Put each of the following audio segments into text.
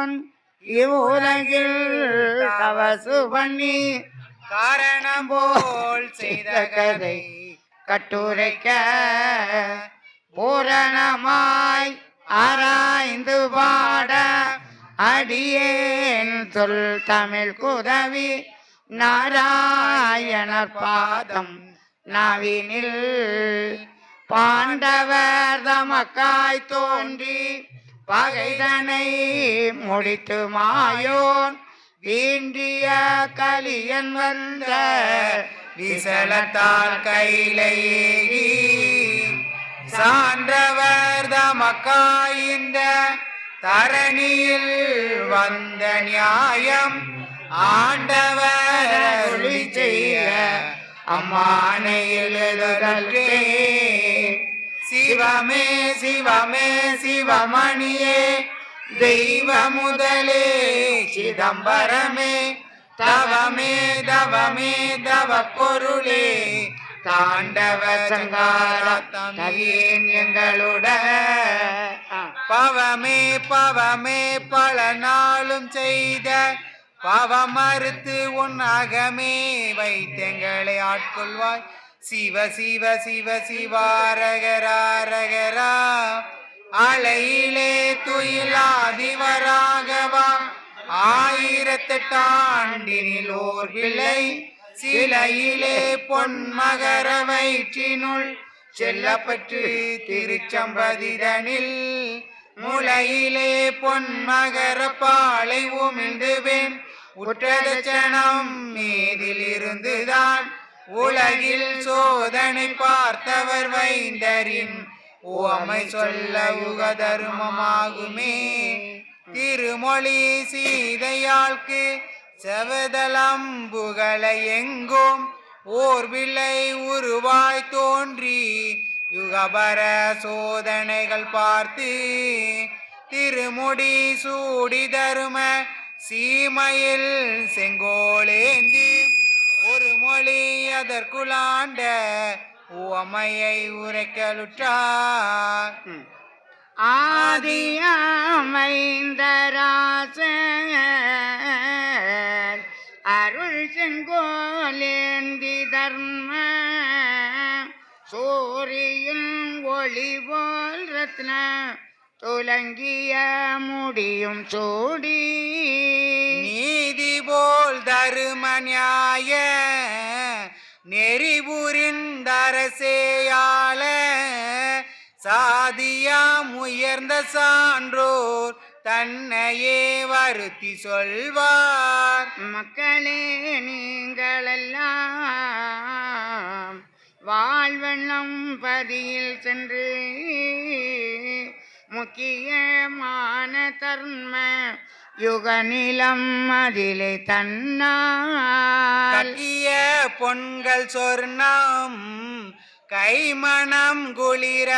மாயோன் இவ்வுலகில் தவசு பண்ணி காரணம் போல் செய்த கதை கட்டுரைக்க பூரணமாய் ஆராய்ந்து பாட அடியேன் சொல் தமிழ் குதவி நாராயணர் பாதம் நவீனில். பாண்டவர் தமக்காய் தோன்றி பகைதனை முடித்து மாயோன் வீண்டிய கலியன் வந்த விசலத்தால் கையிலேறி. சான்றவர் தமக்காய்ந்த தரணியில் வந்த நியாயம். ஆண்டவர் அருளி செய்ய அம்மானையில் எழுதல்கே சிவமே சிவமே சிவமணியே. தெய்வ முதலே சிதம்பரமே. தவமே தவமே தவ பொருளே தாண்டவ சங்காரத்தேன் எங்களுட. பவமே பவமே பல நாளும் செய்த பவம் மறுத்து உன் அகமே. வைத்தெங்களை ஆட்கொள்வாய். சிவ சிவ சிவ சிவாரகராரகரா அலையிலே துயிலாதிவராகவா ஆயிரத்தெட்டாண்டினில் ஓர் பிள்ளை சிலையிலே பொன்மகர வயிற்றினுள் செல்லப்பட்டு திருச்சம்பதிதனில் முளையிலே பொன்மகர பாலை உமிழ்ந்துவேன். உற்றதச்சனம் மீதில் இருந்துதான் உலகில் சோதனை பார்த்தவர் வைந்தரின் ஓமை சொல்ல யுக தருமமாகுமே. திருமொழி சீதையாழ்க்கு செவதலம் புகழ எங்கும் ஓர்வில்லை உருவாய் தோன்றி யுகபர சோதனைகள் பார்த்து திருமுடி சூடி தரும சீமையில் செங்கோலேந்தி. ஒரு மொழி அதற்குளாண்ட உவமையை உரைக்கலுற்றார். ஆதியாமைந்தராசர் அருள் செங்கோலேந்தி தர்ம சூரியின் ஒளி போல் ரத்ன துலங்கிய முடியும் சூடி. நீதி போல் தரும நியாய நெறி புரிந்தரசேயால சாதியாம் உயர்ந்த சான்றோர் தன்னையே வருத்தி சொல்வார். மக்களே நீங்களெல்லாம் வாழ்வெண்ணம் பதியில் சென்று முக்கியமான தர்ம யுக நிலம் அதிலே தன்னால். கட்டிய பொன்கள் சொர்ணம் கைமணம் குளிர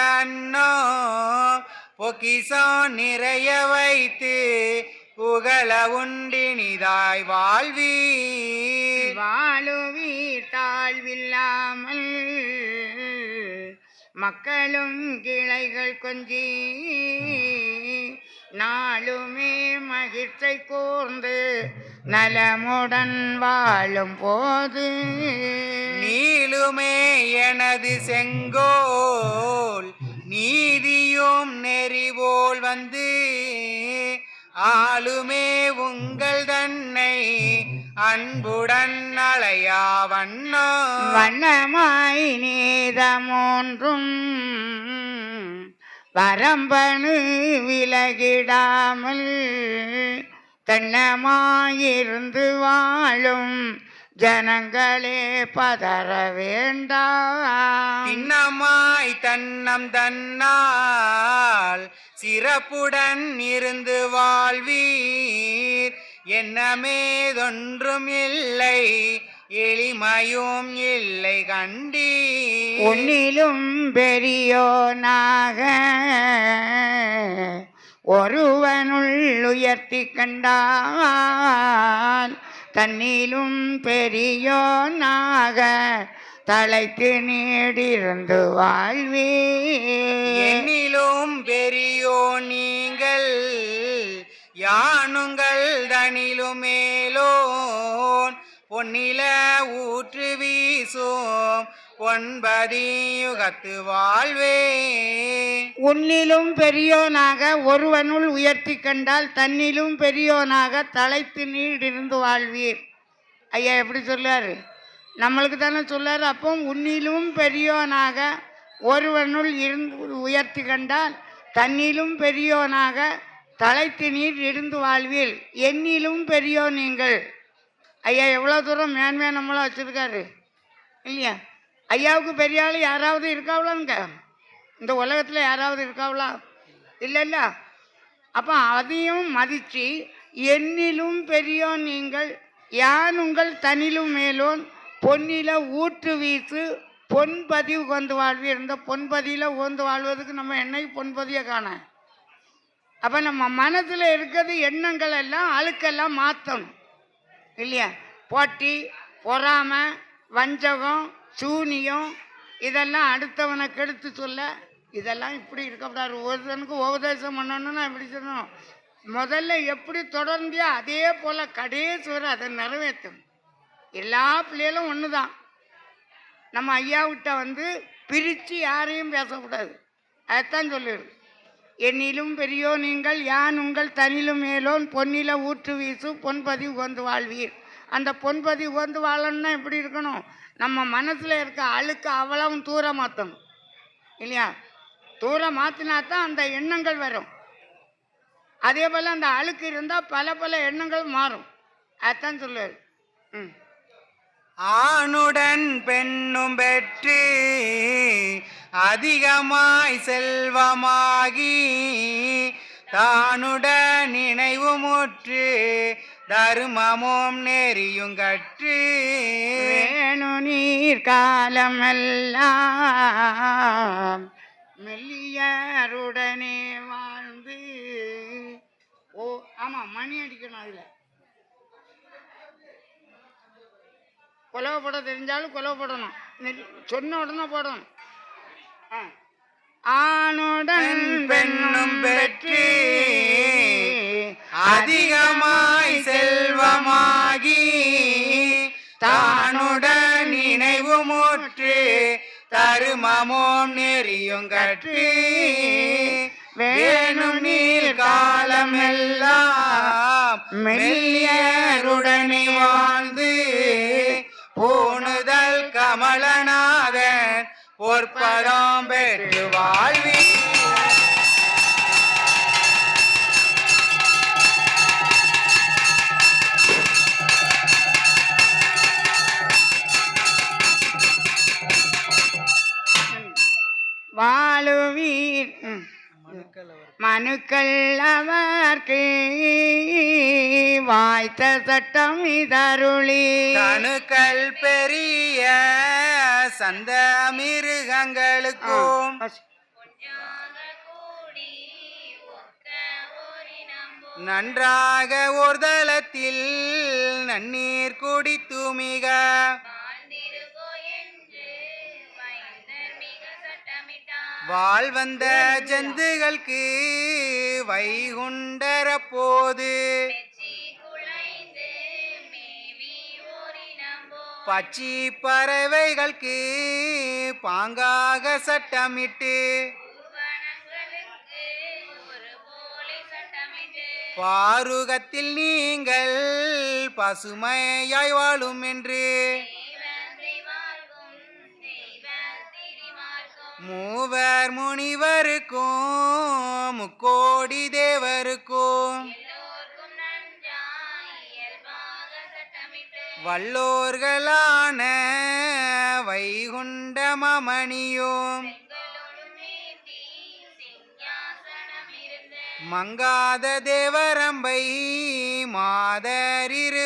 பொக்கிசோ நிறைய வைத்து புகழ உண்டினிதாய் வாழ்வீர். வாழுவீர் தாழ்வில்லாமல் மக்களும் கிளைகள் கொஞ்சி நாளுமே மகிழ்ச்சை கூர்ந்து நலமுடன் வாழும் போது. நீளுமே எனது செங்கோல் நீதியும் நெறிவோல் வந்து ஆளுமே உங்கள் தன்னை அன்புடன் அலையா வண்ணோ. வண்ணமாய் நீதமோன்றும் வரம்பனு விலகிடாமல் தன்னமாயிருந்து வாழும் ஜனங்களே பதற வேண்டாம். திண்ணமாய் தன்னம் தன்னால் சிறப்புடன் இருந்து வாழ்வீர். என்னமேதொன்றும் இல்லை எளிமையும் இல்லை கண்டீர் உன்னிலும் பெரியோனாக ஒருவனுள் உயர்த்தி கண்டால் தன்னிலும் பெரியோனாக தலைத்து நீடிருந்து வாழ்வே என்னிலும் பெரியோ நீங்கள் யானுங்கள் தனிலும் மேலோன் பொன்னில ஊற்று வீசும் ஒன்பதியுகத்து வாழ்வே. உன்னிலும் பெரியோனாக ஒருவனுள் உயர்த்தி கண்டால் தன்னிலும் பெரியோனாக தலைத்து நீடிருந்து வாழ்வீர். ஐயா எப்படி சொல்லாரு நம்மளுக்கு தானே சொல்லாரு அப்போ உன்னிலும் பெரியோனாக ஒருவனுள் இருந்து உயர்த்தி கண்டால் தன்னிலும் பெரியோனாக தலைத்து நீர் இருந்து வாழ்வீர். என்னிலும் பெரியோ நீங்கள். ஐயா எவ்வளோ தூரம் மேன்மையாக நம்மளை வச்சுருக்காரு? இல்லையா? ஐயாவுக்கு பெரிய ஆள் யாராவது இருக்காவளாங்க? இந்த உலகத்தில் யாராவது இருக்காவளா? இல்லைல்ல. அப்போ அதையும் மதித்து என்னிலும் பெரியோன் நீங்கள் யான் உங்கள் தனிலும் மேலோன் பொன்னில ஊற்று வீசு பொன்பதிவு உகந்து வாழ்வீர். இந்த பொன்பதியில் உகந்து வாழ்வதுக்கு நம்ம என்னைக்கு பொன்பதியை காண? அப்போ நம்ம மனசில் இருக்கிறது எண்ணங்கள் எல்லாம் அழுக்கெல்லாம் மாற்றணும் இல்லையா? போட்டி பொறாமை வஞ்சகம் சூனியம் இதெல்லாம் அடுத்தவனை கெடுத்து சொல்ல இதெல்லாம் இப்படி இருக்கக்கூடாது ஒருத்தனுக்கு உபதேசம் பண்ணணும்னா எப்படி சொல்லணும்? முதல்ல எப்படி தொடர்ந்தியோ அதே போல் கடைசி வரை அதை நிறைவேற்றணும் எல்லா பிள்ளைகளும் ஒன்று தான் நம்ம ஐயாவிட்ட வந்து பிரித்து யாரையும் பேசக்கூடாது. அதைத்தான் சொல்லிடுது என்னிலும் பெரியோ நீங்கள் யான் உங்கள் தனிலும் மேலோன் பொன்னில ஊற்று வீசு பொன்பதி உகந்து வாழ்வீர். அந்த பொன்பதி உகந்து வாழணும்னா எப்படி இருக்கணும்? நம்ம மனசில் இருக்க அழுக்கு அவ்வளவும் தூரம் மாற்றணும் இல்லையா? தூரம் மாற்றினா தான் அந்த எண்ணங்கள் வரும். அதே போல் அந்த அழுக்கு இருந்தால் பல பல எண்ணங்கள் மாறும். அதான் சொல்லுவார். ம். ஆணுடன் பெண்ணும் பெற்று அதிகமாய் செல்வமாகி தானுடன் நினைவுமுற்று தருமமும் நெறியும் கற்று வேணு நீர் காலமெல்லாம் மெல்லியருடனே வாழ்ந்து ஓ ஆமாம் மணி அடிக்கணும் அதில். கொலவை போட தெரிஞ்சாலும் கொலவை போடணும் சொன்ன உடனே போடணும். ஆணுடன் பெண்ணும் பெற்று அதிகமாய் செல்வமாகி தானுடன் நினைவுமுற்று தருமமும் நெறியும் கற்று வேணும் நீர் காலமெல்லாம் மெல்லியருடனே வாழ்ந்து பூணுதல் கமலநாதன் பொற்பதம் பெற்று வாழ்வி வாழுவீர். மனுக்கள் அவர்க்கு. வாய்த்த சட்டம் இதருளி. தனுக்கள் பெரிய சந்த மிருகங்களுக்கும் நன்றாக ஒருதளத்தில் நன்னீர் குடித்துமிக வாழ்வந்த ஜந்துகளுக்கு வைகுண்டர போது பச்சி பறவைகளுக்கு பாங்காக சட்டமிட்டு பாருகத்தில் நீங்கள் பசுமையாய் வாழும் என்று மூவர் முனிவருக்கும் முக்கோடி தேவருக்கும். வல்லோர்களான வைகுண்டமணியோம் மங்காத தேவரம்பை மாதரிருபுறமும்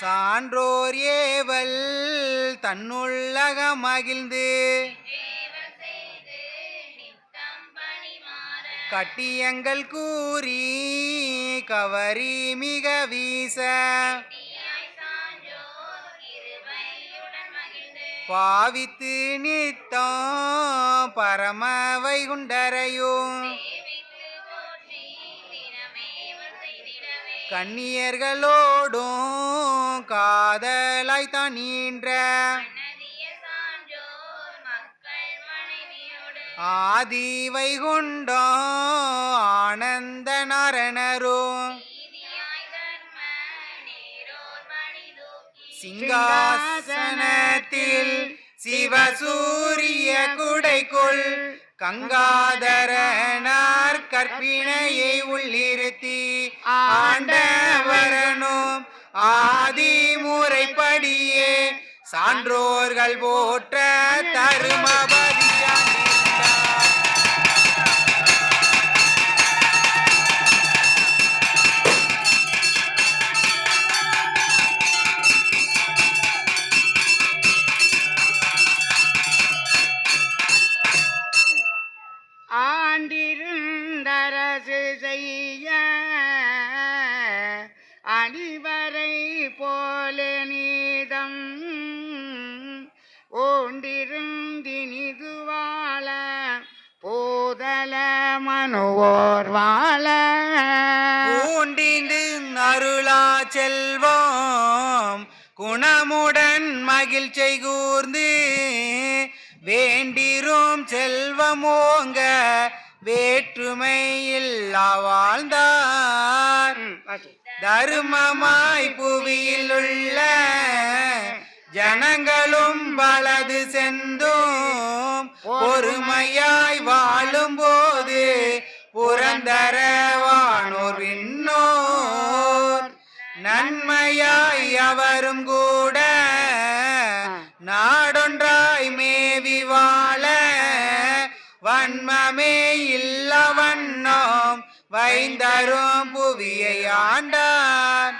சான்றோர் ஏவல் தன்னுள்ளக மகிழ்ந்து கட்டியங்கள் கூறி கவரி மிக வீச. பாவித்து நித்தம் பரம வைகுண்டரையும் கண்ணியர்களோடும் காதலாய்த்தான் நீன்ற ஆதி வைகுண்டோ ஆனந்த நரணரோ சிங்காசனத்தில் சிவசூரிய குடைக்குள் கங்காதரனார் கற்பிணையை உள்ளிருத்தி ஆண்டவரனும் ஆதி முறைப்படியே சான்றோர்கள் போற்ற தருமபதி மனுவோர் வாழ. பூண்டிந்து அருளா செல்வம். குணமுடன் மகிழ்ச்சி கூர்ந்து வேண்டிரும் செல்வமோங்க வேற்றுமை இல்லா வாழ்ந்தார். தருமமாய் புவியில் உள்ள ஜனங்களும் வலது செந்தும் பொறுமையாய் வாழும்போது புரந்தரவானோர் விண்ணோர். நன்மையாய் அவரும் கூட நாடொன்றாய் மேவி வாழ. வன்மமே இல்ல வண்ணம் வைந்தரும் புவியை ஆண்டான்.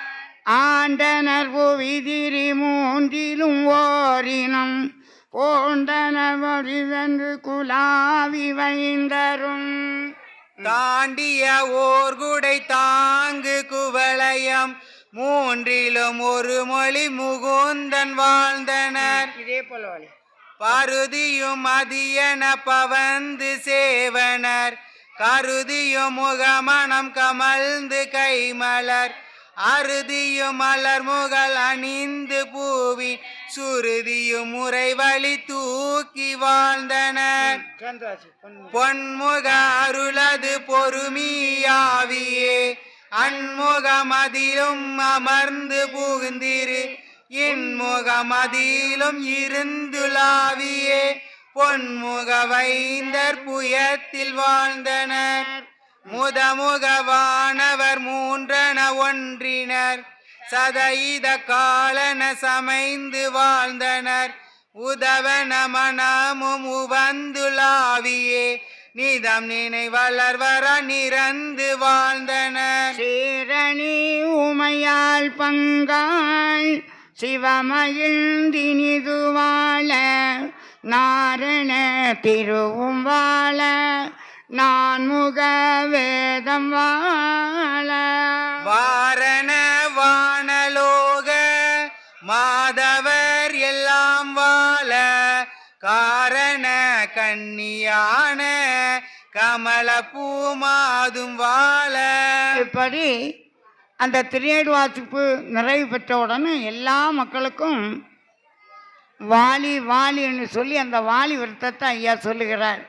ஆண்டனர் புவிதிரி மூன்றிலும் ஓரினம். போண்டனர் வழிவென்று குலாவி வைந்தரும். தாண்டிய ஓர் குடை தாங்கு குவளையம் மூன்றிலும் ஒரு மொழி முகுந்தன் வாழ்ந்தனர். இதே போல பருதியும் மதியன பவந்து சேவனர். கருதியும் முகமணம் கமழ்ந்து கைமலர். அருதியும் மலர் முகல் அணிந்து பூவி சுருதியும் முறை வழி தூக்கி வாழ்ந்தனர் பொன்முக அருளது பொறுமியாவியே. அன்முகமதிலும் அமர்ந்து புகுந்திரு. இன்முகமதிலும் இருந்துலாவியே பொன்முக வைந்தர் புயத்தில் வாழ்ந்தனர். முதமுகவானவர் மூன்றன ஒன்றினர். சதயித காலன சமைந்து வாழ்ந்தனர். உதவன மனமும் உவந்துலாவியே நிதம் நினை வளர்வர நிறந்து வாழ்ந்தனர். சீரணி உமையால் பங்காய் சிவமயில் தினிது வாழ. நாரண திருவும் வாழ. நான்முக வேதம் வாழ. வாரண வானலோக காதவர் எல்லாம் வாழ காரண கன்னியான கமல பூமாதும் வாழ. இப்படி அந்த திரியேடு வாசிப்பு நிறைவு பெற்ற உடனே எல்லா மக்களுக்கும் வாலி வாலின்னு சொல்லி அந்த வாலி விரத்தத்தை ஐயா சொல்லுகிறார்.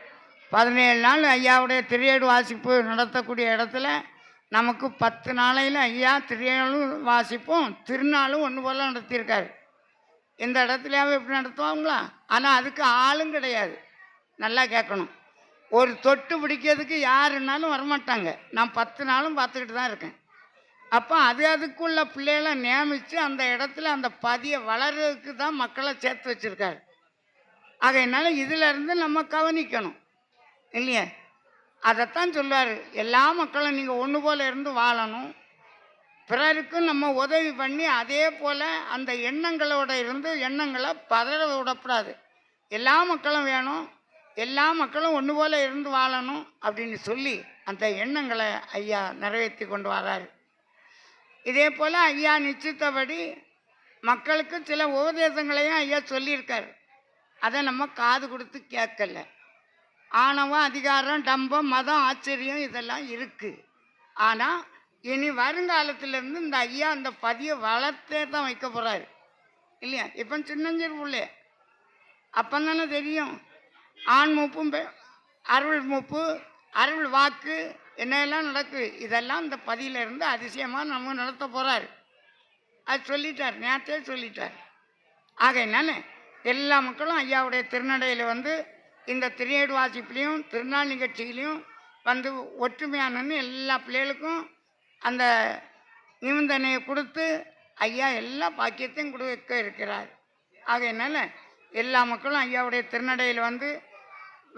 பதினேழு நாள் ஐயாவுடைய திரியேடு வாசிப்பு நடத்தக்கூடிய இடத்துல நமக்கு பத்து நாளையில் ஐயா திரியேடும் வாசிப்போம் திருநாளும் ஒன்று போல் நடத்தியிருக்காரு. இந்த இடத்துலையாவது எப்படி நடத்துவாங்களா? ஆனால் அதுக்கு ஆளும் கிடையாது. நல்லா கேட்கணும். ஒரு தொட்டு பிடிக்கிறதுக்கு யாருன்னாலும் வரமாட்டாங்க. நான் பத்து நாளும் பார்த்துக்கிட்டு தான் இருக்கேன். அப்போ அது அதுக்குள்ள பிள்ளைகளை நியமித்து அந்த இடத்துல அந்த பதியை வளர்றதுக்கு தான் மக்களை சேர்த்து வச்சுருக்காரு. ஆகையினால இதிலிருந்து நம்ம கவனிக்கணும். இல்லையா? அதைத்தான் சொல்லுவார் எல்லா மக்களும் நீங்கள் ஒன்று போல் இருந்து வாழணும். பிறருக்கும் நம்ம உதவி பண்ணி அதே போல் அந்த எண்ணங்களோட இருந்து எண்ணங்களை பதற விடக்கூடாது. எல்லா மக்களும் வேணும் எல்லா மக்களும் ஒன்று போல் இருந்து வாழணும் அப்படின்னு சொல்லி அந்த எண்ணங்களை ஐயா நிறைவேற்றி கொண்டு வராரு. இதே போல் ஐயா நிச்சயத்தபடி மக்களுக்கு சில உபதேசங்களையும் ஐயா சொல்லியிருக்கார். அதை நம்ம காது கொடுத்து கேட்கல. ஆணவம் அதிகாரம் டம்பம் மதம் ஆச்சரியம் இதெல்லாம் இருக்குது ஆனால் இனி வருங்காலத்திலேருந்து இந்த ஐயா அந்த பதியை வளர்த்தே தான் வைக்க போகிறாரு இல்லையா? இப்போ சின்னஞ்சிறு பிள்ளை அப்போ தானே தெரியும். ஆண் மூப்பும் அருள் மூப்பு அருள் வாக்கு என்னெல்லாம் நடக்கு இதெல்லாம் இந்த பதியிலிருந்து அதிசயமாக நம்ம நடத்த போகிறாரு அது சொல்லிட்டார் நேற்றே சொல்லிட்டார். ஆகையினால எல்லா மக்களும் ஐயாவுடைய திருநடையில் வந்து இந்த திரையேடு வாசிப்புலேயும் திருநாள் நிகழ்ச்சியிலையும் வந்து ஒற்றுமையானன்னு எல்லா பிள்ளைகளுக்கும் அந்த நிபந்தனையை கொடுத்து ஐயா எல்லா பாக்கியத்தையும் கொடுக்க இருக்கிறார். ஆகையினால எல்லா மக்களும் ஐயாவுடைய திருநடையில் வந்து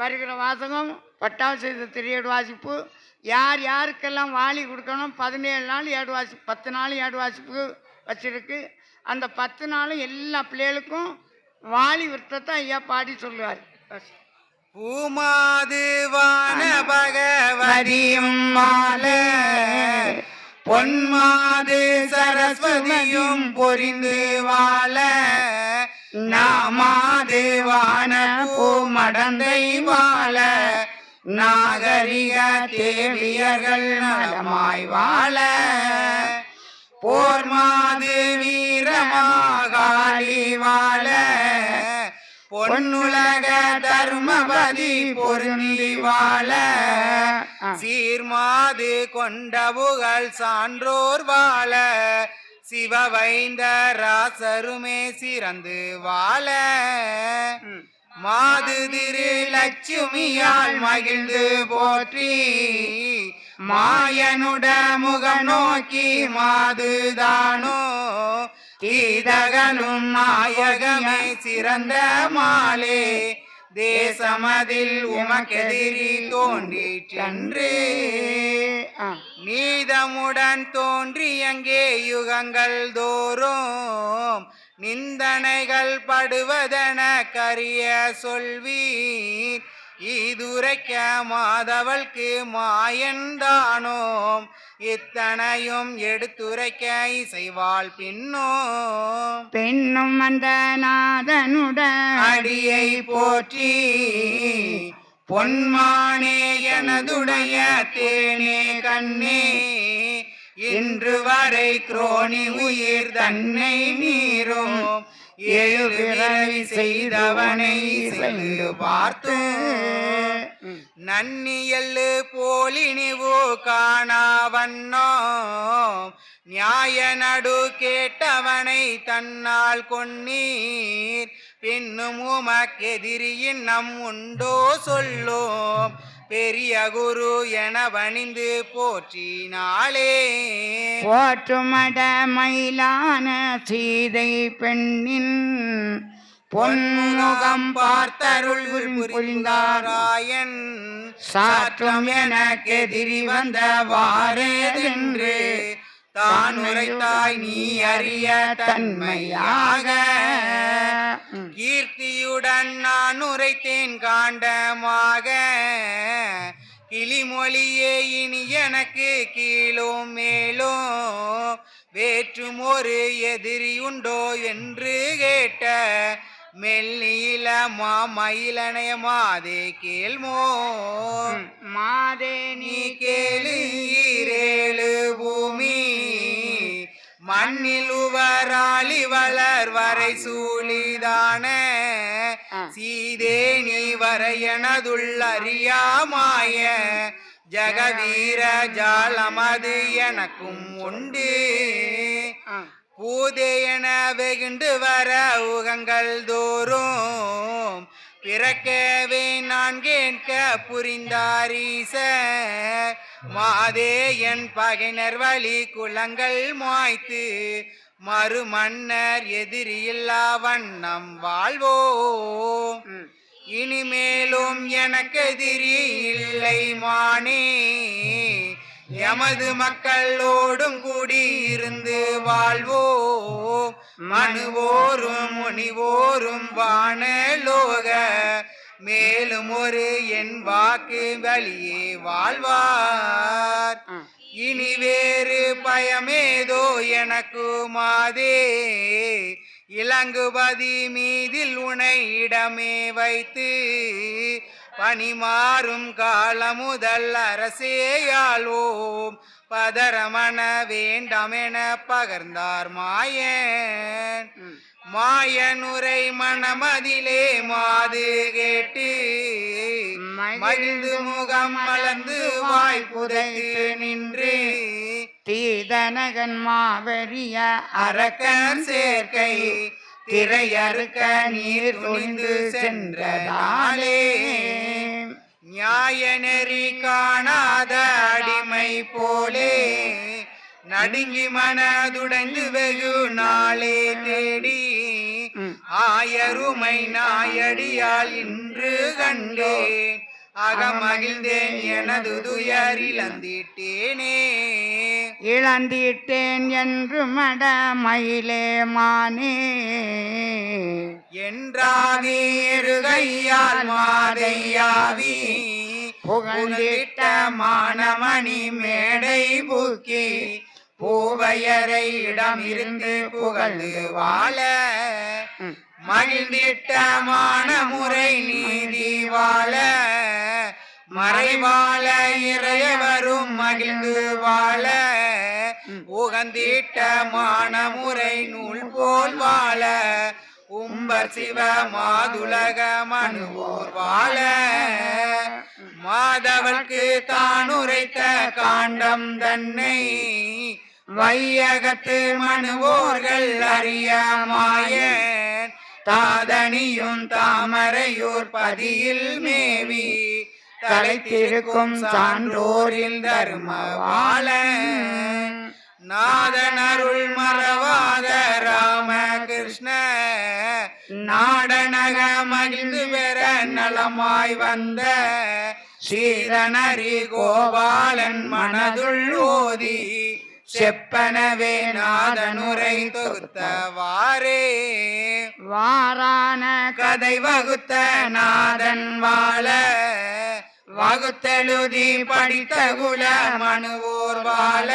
வருகிற வாசகம் பட்டாவு செய்த திரியேடு வாசிப்பு யார் யாருக்கெல்லாம் வாளி கொடுக்கணும் பதினேழு நாள் ஏடு வாசி பத்து நாள் ஏடு வாசிப்பு வச்சிருக்கு. அந்த பத்து நாளும் எல்லா பிள்ளைகளுக்கும் வாளி விருத்தத்தை ஐயா பாடி சொல்லுவார். பூமாது பகவதியும் மால பொன்மாது சரஸ்வதியும் பொரிந்து வாழ. நாமாது பூமடந்தை வாழ. நாகரிக தேவியர்கள் நலமாய் வாழ. போர்மாது வீரமாகாளி வாழ. பொன்னுலக தர்மபதி பொருந்தி வாழ. சீர்மாது கொண்ட புகழ் சான்றோர் வாழ. சிவவைந்த ராசருமே சிறந்து வாழ. மாது திரு லட்சுமியால் மகிழ்ந்து போற்றி. மாயனுட முகம் நோக்கி மாதுதானோ. கீதகனும் நாயகமே சிறந்த மாலே. தேசமதில் உமக்கெதிரி தோன்றிற்றன்றே நீதமுடன் தோன்றி அங்கே யுகங்கள் தோறும்? நிந்தனைகள் படுவதென கரிய சொல்வீர். இதுரைக்க மாதவள்க்கு மாயன்தானோம் இத்தனையும் எடுத்துரைக்க இசைவாள் பின்னோம். பெண்ணும் அந்த நாதனுட அடியை போற்றி பொன்மானே எனதுடைய தேனே கண்ணே. இன்று வரை குரோணி உயிர் தன்னை நீரும் ஏழு பிறவி செய்தவனை செய்து பார்த்து நன்னியல்லு போலினிவு காணாவண்ணோ நியாய நடு கேட்டவனை தன்னால் கொன்னீர். பின்னும் உமக்கெதிரியின் நம் உண்டோ சொல்லோம். பெரிய குரு என வணிந்து போற்றினாளே. போற்றுமட மயிலான சீதை பெண்ணின் பொன்முகம் பார்த்தருள் புரிந்தார் புரிந்தாராயன். சாற்றும் எனக்கெதிரி வந்த என்று தான் உரைத்தாய் நீ அறிய தன்மையாக. கீர்த்தியுடன் நான் உரைத்தேன் காண்டமாக. கிளிமொழியே இனி எனக்கு கீழும் மேலும். வேற்றும் ஒரு எதிரி உண்டோ என்று கேட்ட மெல்லியில மாமயிலனைய மாதே கேள்மோ. மாதே நீ கேளு ஈரேழு பூமி. மண்ணில் உவராளி வளர் வரை சூழிதான. சீதே நீ வரையனதுள் அறியாமாய. ஜகவீர ஜாலமது எனக்கும் உண்டு. பூதேயன வெகுண்டு வர உகங்கள் தோறும். பிறக்கவே நான் கேட்க புரிந்தாரீச மாதே என் பகைனர் வழி குலங்கள் மாய்த்து. மறுமன்னர் எதிரியில்லா வண்ணம் வாழ்வோம். இனிமேலும் எனக்கு எதிரி இல்லை மானே. எமது மக்களோடும் கூடி இருந்து வாழ்வோம் மனுவோரும் முனிவோரும் வானலோக மேலும் ஒரு என் வாக்கு வழியே வாழ்வார். இனி வேறு பயமேதோ எனக்கு மாதே இளங்குபதி மீதில் உனை இடமே வைத்து பணிமாறும் காலமுதல் அரசேயாழ்வோம் பதரமண வேண்டாமென பகர்ந்தார் மாயன். மாயனுரை மணமதிலே மாது கேட்டு மகிழ்ந்து முகம் மலர்ந்து வாய் புதைத்து நின்று. தீதனகன் மாவெறிய அரக்கன் சேர்க்கை. திரையறுக்க நீர் துணிந்து சென்றதாலே. நியாய நெறி காணாத அடிமை போலே நடுங்கி மனதுடைந்து வெகு நாளே தேடி ஆயருமை நாயடியால் இன்று கண்டேன். அகமகிழ்ந்தேன் எனது துயர் இழந்திட்டேனே. இழந்திட்டேன் என்று மட மயிலே மானே. என்றாவி இருகையால் மாதையாவி. புகழ்ந்திட்ட மானமணி மேடை பூக்கி பூவையரை இடமிருந்து புகழ்ந்து வாழ. மகிழ்ந்திட்ட மானமுறை நீதி வாழ. மறைவாழ இறையவரும் மகிழ்ந்து வாழ. உகந்திட்டமான மானமுறை நூல் போல் வாழ. உம்பர் சிவ மாதுலக மனுவோர் வாழ மாதவர்க்கு தான் உரைத்த காண்டம் தன்னை வையகத்து மனுவோர்கள் அறிய மாயன். தாதனியும் தாமரையோர் பதியில் மேவி தலைத்திருக்கும் சான்றோரில் தர்ம வாழ நாதனருள் மறவாத ராமகிருஷ்ண நாடனக மகிழ்ந்து பெற நலமாய் வந்த ஸ்ரீதனரி கோபாலன் மனதுள் ஓதி செப்பனவே நாதனுரை தொகுத்தவாறே. வாரான கதை வகுத்த நாதன் வாழ வகுத்தெழுதி படித்த குல மனுவோர் வாழ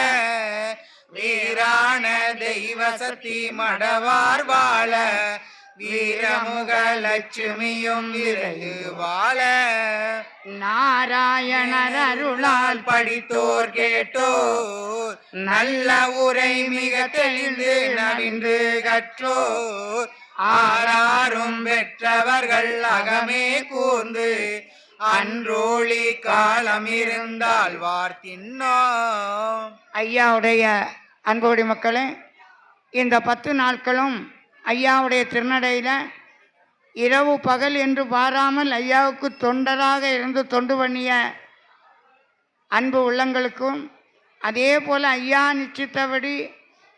வீரான தெய்வ சக்தி மடவார் வாழ வீரமுக லட்சுமியும் விரைந்து வாழ. நாராயணர் அருளால் படித்தோர் கேட்டோர். நல்ல உரை மிக தெளிந்து நவிந்து கற்றோர். ஆறாரும் பெற்றவர்கள் அகமே கூர்ந்து. அன்றோழி காலம் இருந்தால் வார்த்தின்னோம். ஐயாவுடைய அன்போடி மக்களே இந்த பத்து நாட்களும் ஐயாவுடைய திருநடையில் இரவு பகல் என்று பாராமல் ஐயாவுக்கு தொண்டராக இருந்து தொண்டு பண்ணிய அன்பு உள்ளங்களுக்கும் அதே போல் ஐயா நிச்சயத்தபடி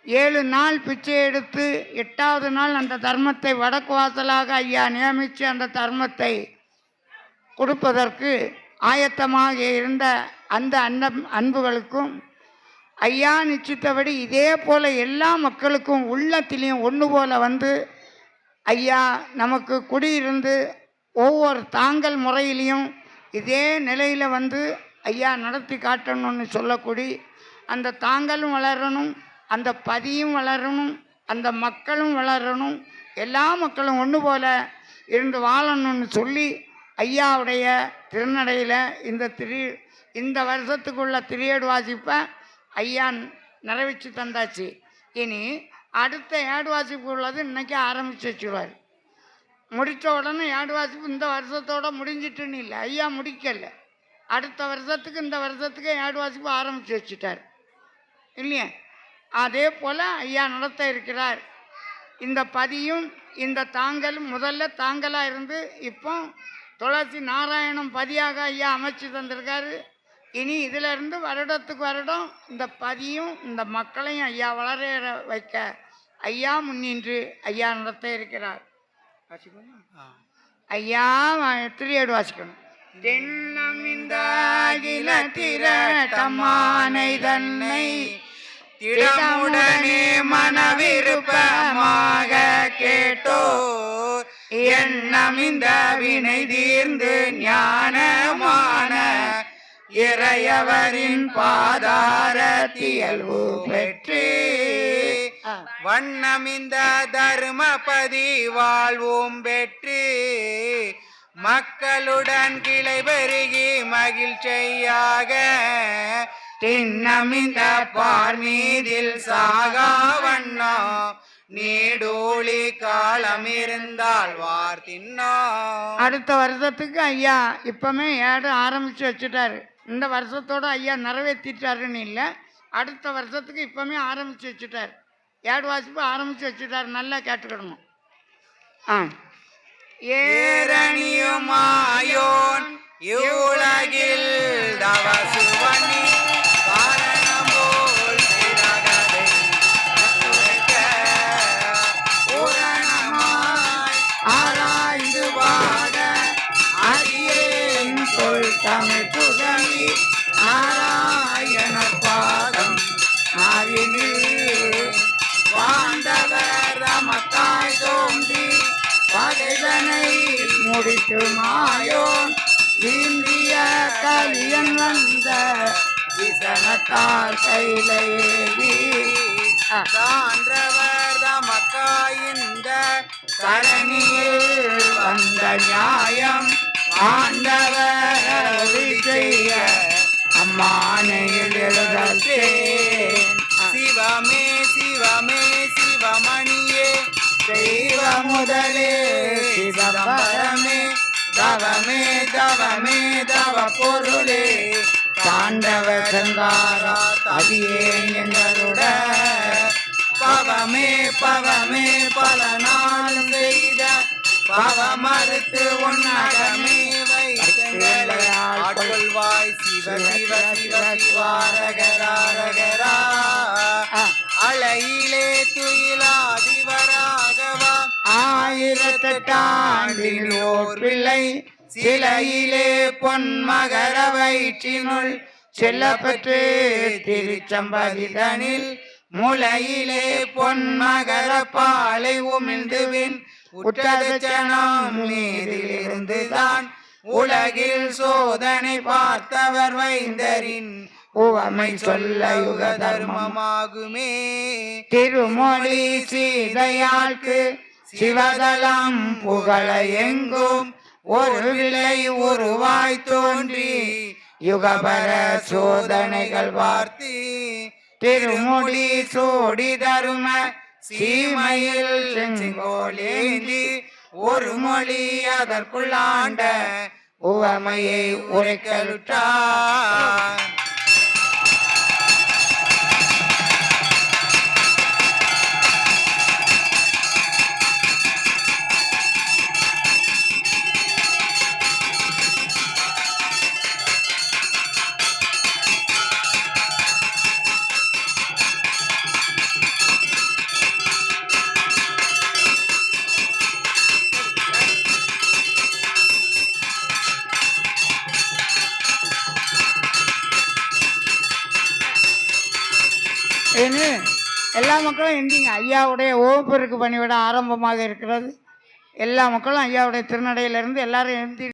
ஏழு நாள் பிச்சை எடுத்து எட்டாவது நாள் அந்த தர்மத்தை வடக்கு வாசலாக ஐயா நியமித்து அந்த தர்மத்தை கொடுப்பதற்கு ஆயத்தமாக இருந்த அந்த அன்ன அன்புகளுக்கும் ஐயா நிச்சயத்தபடி இதே போல் எல்லா மக்களுக்கும் உள்ளத்திலையும் ஒன்று போல் வந்து ஐயா நமக்கு குடியிருந்து ஒவ்வொரு தாங்கல் முறையிலையும் இதே நிலையில் வந்து ஐயா நடத்தி காட்டணும்னு சொல்லக்கூடி அந்த தாங்கலும் வளரணும் அந்த பதியும் வளரணும் அந்த மக்களும் வளரணும் எல்லா மக்களும் ஒன்று போல் இருந்து வாழணும்னு சொல்லி ஐயாவுடைய திருநடையில் இந்த திரு இந்த வருஷத்துக்குள்ள திரியேடு வாசிப்பை ஐயா நிறைவேற்றி தந்தாச்சு. இனி அடுத்த ஏடு வாசிப்பு உள்ளது இன்றைக்கி ஆரம்பிச்சு வச்சுருவார். முடித்த உடனே ஏடு வாசிப்பு இந்த வருஷத்தோட முடிஞ்சிட்டுன்னு இல்லை. ஐயா முடிக்கலை. அடுத்த வருஷத்துக்கு இந்த வருஷத்துக்கு ஏடு வாசிப்பு ஆரம்பித்து வச்சுட்டார். இல்லையா? அதே போல் ஐயா நடத்த இருக்கிறார். இந்த பதியும் இந்த தாங்கலும் முதல்ல தாங்கலாக இருந்து இப்போ துளசி நாராயணம் பதியாக ஐயா அமைச்சு தந்திருக்காரு. இனி இதில் இருந்து வருடத்துக்கு வருடம் இந்த பதியும் இந்த மக்களையும் ஐயா வளர வைக்க ஐயா முன்னின்று ஐயா நடத்த இருக்கிறார். வாசிக்கணுமா? ஐயா திரியேடு வாசிக்கணும். தென்னமிந்த அகில திரட்டமானை தன்னை திடமுடனே மனவிருப்பமாக கேட்டோர். எண்ணம் இந்த வினை தீர்ந்து ஞானமான இறையவரின் பாதார தியல்வு பெற்று. வண்ணமிந்த தர்மபதி வாழ்வும் பெற்று மக்களுடன் கிளை பெருகி மகிழ்ச்சியாக திண்ணமிந்த பார்மீதில் சாகா வண்ணா. நீடூழி காலம் இருந்தால் வார் தின்னோ அடுத்த வருஷத்துக்கு ஐயா இப்போமே ஏடு ஆரம்பித்து வச்சுட்டாரு. இந்த வருஷத்தோட ஐயா நிறைவேற்றிட்டாருன்னு இல்லை. அடுத்த வருஷத்துக்கு இப்போமே ஆரம்பித்து வச்சுட்டார். ஏடு வாசிப்பு ஆரம்பித்து வச்சுட்டார். நல்லா கேட்டுக்கிடணும் ஆ. ஏரணியுமாயோன் இவ்வுலகில் தவசுவனி கலியன் வந்த விசனத்தால் கையிலேறி சான்றவர் தமக்காயிந்த தரணியில் வந்த நியாயம் ஆண்டவர் செய்ய அம்மானையில் எழுதத்தேன். சிவமே சிவமே சிவமணியே தெய்வ முதலே சிதம்பரமே தவமே தவமே தவ பொருளே. தாண்டவ சந்தாரா தவியேன் எங்களுட. பவமே பவமே பல நாள் செய்த பவமறுத்து உன்னகமே வைத்தங்களை. ஆட்கொள்வாய் சிவ சிவ சிவ சிவாரகராரகரா. அலையிலே துயிலாதிவராகவா. ஆயிரத்தெட்டாண்டில் ஓர் பிள்ளை சிலையிலே பொன்மகர வயிற்றினுள் செல்லப்பட்டு திருச்சம்பதிதனில் முலையிலே பொன்மகர பாலை உமிழ்ந்துவின் உட்டதச்சனம் நீரிலிருந்துதான் உலகில் சோதனை பார்த்தவர் வைந்தரின் உவமை சொல்ல யுக தர்மமாகுமே திருமொழி சீதையாழ்க்கு சிவதலம் புகழ எங்கும் ஒரு விலை உருவாய் தோன்றி யுகபர சோதனைகள் வார்த்தி திருமுடி சோடி தரும சீமையில் செங்கோலேந்தி ஒரு மொழி அதற்குள்ளாண்ட உவமையை உரைக்கலுற்றார். ஏன்னு எல்லா மக்களும் எந்திங்க. ஐயாவுடைய ஓப்பெருக்கு பணிவிட ஆரம்பமாக இருக்கிறது. எல்லா மக்களும் ஐயாவுடைய திருநடையிலிருந்து எல்லாரும் எந்தி